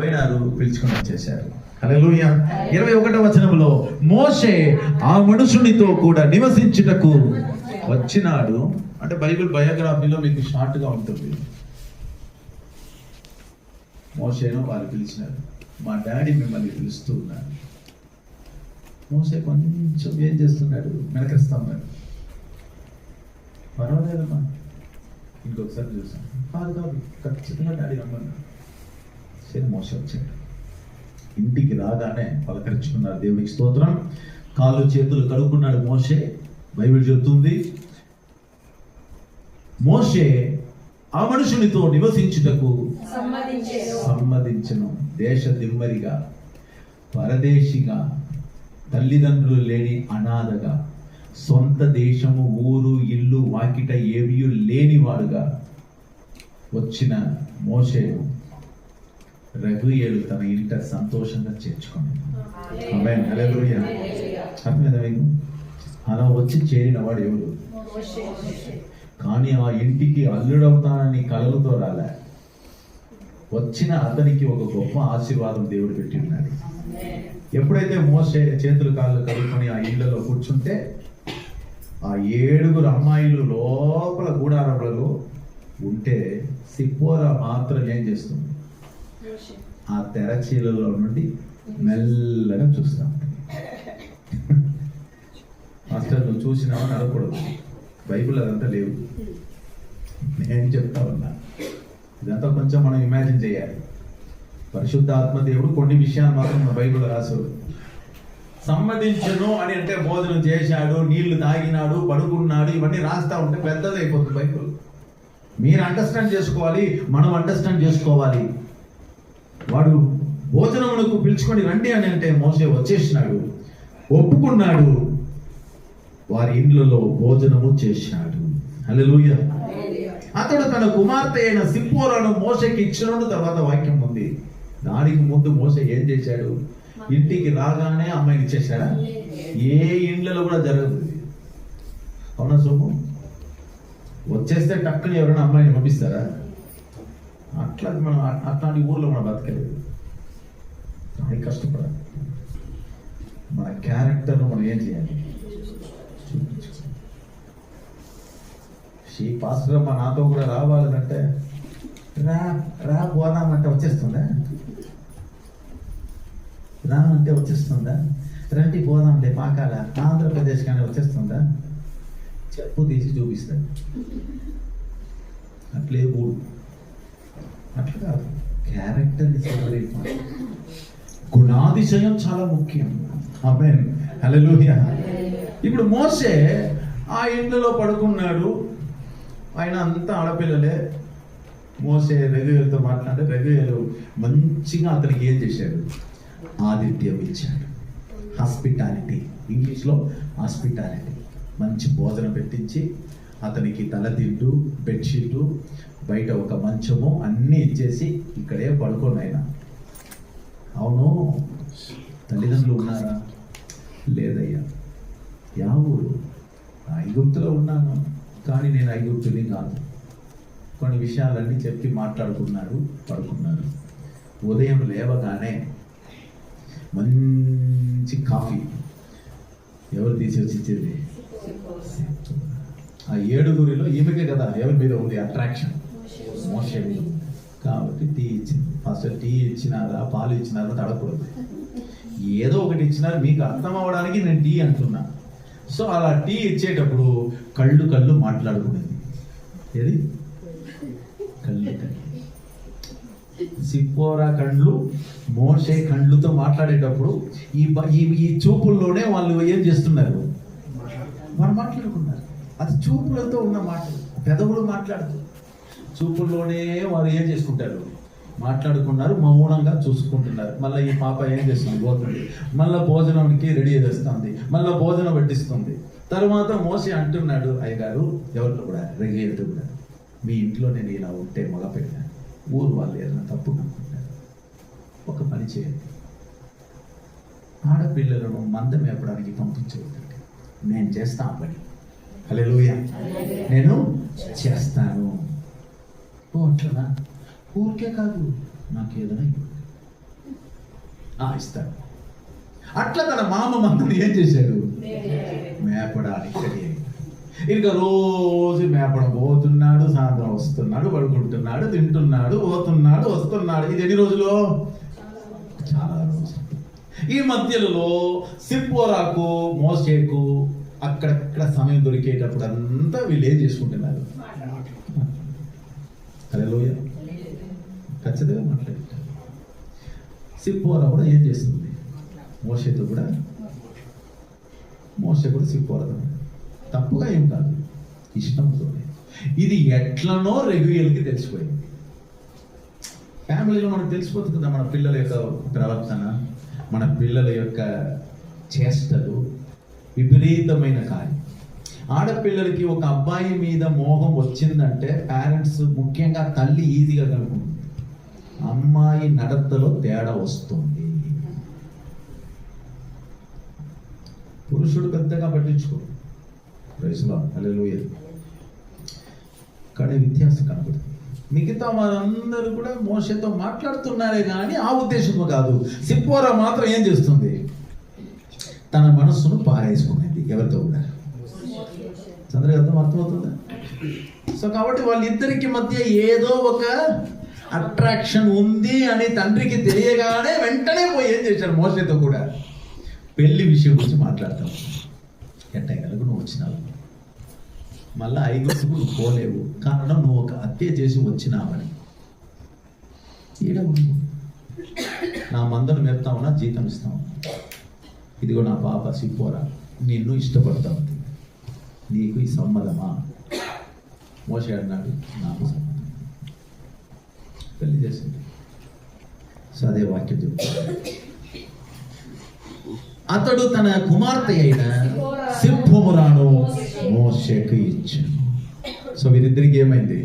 పోయినారు పిలుచుకొని వచ్చేసారు. హల్లెలూయా. ఇరవై ఒకటో వచనంలో మోషే ఆ మనుషునితో కూడా నివసించుటకు వచ్చినాడు. అంటే బైబిల్ బయోగ్రఫీలో మీకు షార్ట్గా ఉంటుంది. మోసేను వాళ్ళు పిలిచినారు. మా డాడీ మిమ్మల్ని పిలుస్తూ ఉన్నారు మోసే కొంచెం ఏం చేస్తున్నాడు? వెనకస్తా పర్వాలేదమ్మా. ఇంకొకసారి చూసాను కాదు కాదు. ఖచ్చితంగా డాడీ రమ్మన్నాడు. సరే మోస ఇంటికి రాగానే పలకరించుకున్నారు దేవునికి స్తోత్రం. కాళ్ళు చేతులు కడుక్కున్నాడు మోసే బైబిల్ చెబుతుంది మోసే ఆ మనుషునితో నివసించుటకు సమ్మతించెను. దేశ దిమ్మరిగా పరదేశిగా తల్లిదండ్రులు లేని అనాథగా సొంత దేశము ఊరు ఇల్లు వాకిట ఏమీ లేనివాడుగా వచ్చిన మోషే రఘుయేలు తన ఇంట సంతోషంగా. అర్థమైందా మీకు? అలా వచ్చి చేరిన వాడు ఎవరు. కానీ ఆ ఇంటికి అల్లుడవుతానని కలలతో రాలే. వచ్చిన అతనికి ఒక గొప్ప ఆశీర్వాదం దేవుడు పెట్టి ఉన్నాడు. ఎప్పుడైతే మోసే చేతులు కాళ్ళు కలుపుకొని ఆ ఇళ్ళలో కూర్చుంటే ఆ ఏడుగురు అమ్మాయిలు లోపల గూడారములలో ఉంటే సిప్పోరా మాత్రం ఏం చేస్తుంది. ఆ తెరచీలలో నుండి మెల్లగా చూస్తాం. మాస్టర్ నువ్వు చూసినావని అడగకూడదు. బైబిల్ అదంతా లేవు. నేను చెప్తా ఉన్నా. ఇదంతా కొంచెం మనం ఇమాజిన్ చేయాలి. పరిశుద్ధ ఆత్మదేవుడు కొన్ని విషయాలు మాత్రం మన బైబిల్ రాశాడు. సమ్మతించను అని అంటే భోజనం చేశాడు నీళ్ళు తాగినాడు పడుకున్నాడు ఇవన్నీ రాస్తా ఉంటే పెద్దది అయిపోతుంది బైబిల్. మీరు అండర్స్టాండ్ చేసుకోవాలి మనం అండర్స్టాండ్ చేసుకోవాలి. వాడు భోజనములకు పిలుచుకొని రండి అని అంటే మోసే వచ్చేసినాడు. ఒప్పుకున్నాడు. వారి ఇండ్లలో భోజనము చేశాడు. అలెలుయ అతడు తన కుమార్తె అయిన సింపోరాను మోసకి ఇచ్చినను తర్వాత వాక్యం ఉంది. దానికి ముందు మోస ఏం చేశాడు? ఇంటికి రాగానే అమ్మాయికి ఇచ్చేసాడా ఏ ఇండ్లలో కూడా జరగదు. అవునా సొమ్ము వచ్చేస్తే టక్కుని ఎవరైనా అమ్మాయిని పంపిస్తారా? అట్లా మనం అట్లాంటి ఊర్లో మనం బతకలేదు. అది కష్టపడాలి. మన క్యారెక్టర్ను మనం ఏం చేయాలి? షీ పాస్టర్ మా నాతో కూడా రావాలంటే రా రా పోదామంటే వచ్చేస్తుందా? రా అంటే వచ్చేస్తుందా? రండి పోదాంలే పాకాల. ఆంధ్రప్రదేశ్ కానీ వచ్చేస్తుందా? చెప్పు తీసి చూపిస్తాడు అట్లే మూడు అట్లా కాదు క్యారెక్టర్ని సెలబ్రేట్ చేయాలి. గుణాతిశయం చాలా ముఖ్యం. ఆమేన్ హల్లెలూయా ఇప్పుడు మోసే ఆ ఇంట్లో పడుకున్నాడు. ఆయన అంతా ఆడపిల్లలే. మోసే రఘువేలతో మాట్లాడితే రఘువేలు మంచిగా అతనికి ఏం చేశాడు ఆతిథ్యం ఇచ్చాడు. హాస్పిటాలిటీ ఇంగ్లీష్లో హాస్పిటాలిటీ మంచి భోజనం పెట్టించి అతనికి తలదిండు బెడ్షీటు బయట ఒక మంచము అన్నీ ఇచ్చేసి ఇక్కడే పడుకోను ఆయన. అవును తల్లిదండ్రులు ఉన్నారా? లేదయ్యా. యా ఊరు. ఐగుప్తులో ఉన్నాను. కానీ నేను ఐగుప్తుని కాదు. కొన్ని విషయాలన్నీ చెప్పి మాట్లాడుకున్నాడు పడుకున్నాడు. ఉదయం లేవగానే మంచి కాఫీ. ఎవరు తీసి వచ్చింది ఆ ఏడుగురిలో ఈమెకే కదా ఎవరి మీద ఉంది అట్రాక్షన్ కాబట్టి టీ ఇచ్చింది ఫస్ట్ టీ ఇచ్చినారా పాలు ఇచ్చినారా అని అడగకూడదు. ఏదో ఒకటి ఇచ్చినారు మీకు అర్థం అవ్వడానికి నేను టీ అంటున్నా. సో అలా టీ ఇచ్చేటప్పుడు కళ్ళు కళ్ళు మాట్లాడుకునేది. ఏది? కళ్ళు కళ్ళు. సిప్పోరా కండ్లు మోసే కండ్లుతో మాట్లాడేటప్పుడు ఈ ఈ చూపుల్లోనే వాళ్ళు ఏం చేస్తున్నారు? వాళ్ళు మాట్లాడుకున్నారు అది చూపులతో ఉన్న మాటలు పెదవులు మాట్లాడుతూ చూపుల్లోనే వారు ఏం చేసుకుంటారు మాట్లాడుకున్నారు మౌనంగా చూసుకుంటున్నారు. మళ్ళీ ఈ పాప ఏం చేస్తుంది? పోతుంది. మళ్ళీ భోజనానికి రెడీ చేస్తుంది. మళ్ళీ భోజనం పట్టిస్తుంది తర్వాత మోసి అంటున్నాడు అయ్యగారు ఎవరితో కూడా రెగ్యులేటర్ కూడా. మీ ఇంట్లో నేను ఇలా ఉంటే మగ పెట్టాను ఊరు వాళ్ళు ఏదైనా తప్పు అనుకుంటారు? ఒక పని చేయండి. ఆడపిల్లలను మందం మేపడానికి పంపించవద్దండి నేను చేస్తాను పని. అలెలుయ నేను చేస్తాను. ఓ అట్లనా ఊరికే కాదు నాకు ఏదైనా ఆ, ఇస్తాడు అట్లా తన మామ మందని ఏం చేశాడు? మేపడానికి ఇంకా రోజు మేపడం పోతున్నాడు సాయంత్రం వస్తున్నాడు పడుకుంటున్నాడు తింటున్నాడు పోతున్నాడు వస్తున్నాడు. ఇది ఎన్ని రోజులు? చాలా రోజులు. ఈ మధ్యలో సిప్పోరాకు మోసేకు అక్కడక్కడ సమయం దొరికేటప్పుడు అంతా వీళ్ళు ఏం చేసుకుంటున్నారు? హలో ఖచ్చితంగా మాట్లాడుతారు. సిప్పోరా కూడా ఏం చేస్తుంది? మోసేతో కూడా మోస కూడా సిప్పోరా తప్పుగా ఏం కాదు. ఇష్టంతో ఇది ఎట్లనో రెగ్యులర్కి తెలిసిపోయింది. ఫ్యామిలీలో మనకు తెలిసిపోతుంది కదా మన పిల్లల యొక్క ప్రవర్తన మన పిల్లల యొక్క చేష్టలు. విపరీతమైన కార్యం ఆడపిల్లలకి ఒక అబ్బాయి మీద మోహం వచ్చిందంటే పేరెంట్స్ ముఖ్యంగా తల్లి ఈజీగా కనుక్కుంటుంది. అమ్మాయి నడతలో తేడా వస్తుంది. పురుషుడు పెద్దగా పట్టించుకో రైసులో హల్లెలూయ. కానీ వ్యత్యాసం కనబడుతుంది మిగతా వారందరూ కూడా మోసతో మాట్లాడుతున్నారే కానీ ఆ ఉద్దేశము కాదు. సిప్పోరా మాత్రం ఏం చేస్తుంది? తన మనస్సును పారేసుకునేది. ఎవరితో కూడా చంద్రగతం అర్థమవుతుందా? సో కాబట్టి వాళ్ళిద్దరికి మధ్య ఏదో ఒక అట్రాక్షన్ ఉంది అని తండ్రికి తెలియగానే వెంటనే పోయి ఏం చేశారు? మోసతో కూడా. పెళ్ళి విషయం గురించి మాట్లాడతాం. ఎట్టగలకు నువ్వు వచ్చినావు. మళ్ళా ఐగుప్తుకు నువ్వు పోలేవు. కారణం నువ్వు ఒక హత్య చేసి వచ్చినావని. ఈడ నా మందను మెరుతావునా జీతం ఇస్తావు ఇదిగో నా పాప సిప్పోరా నిన్ను ఇష్టపడతా ఉంది. నీకు ఈ సమ్మతమా? మోసే అన్నాడు నాకు సమ్మతం. పెళ్ళి చేసింది. సో అదే వాక్యం చెప్తాను అతడు తన కుమార్తె అయిన సింహమురాను మోషకు ఇచ్చాను సో వీరిద్దరికి ఏమైంది?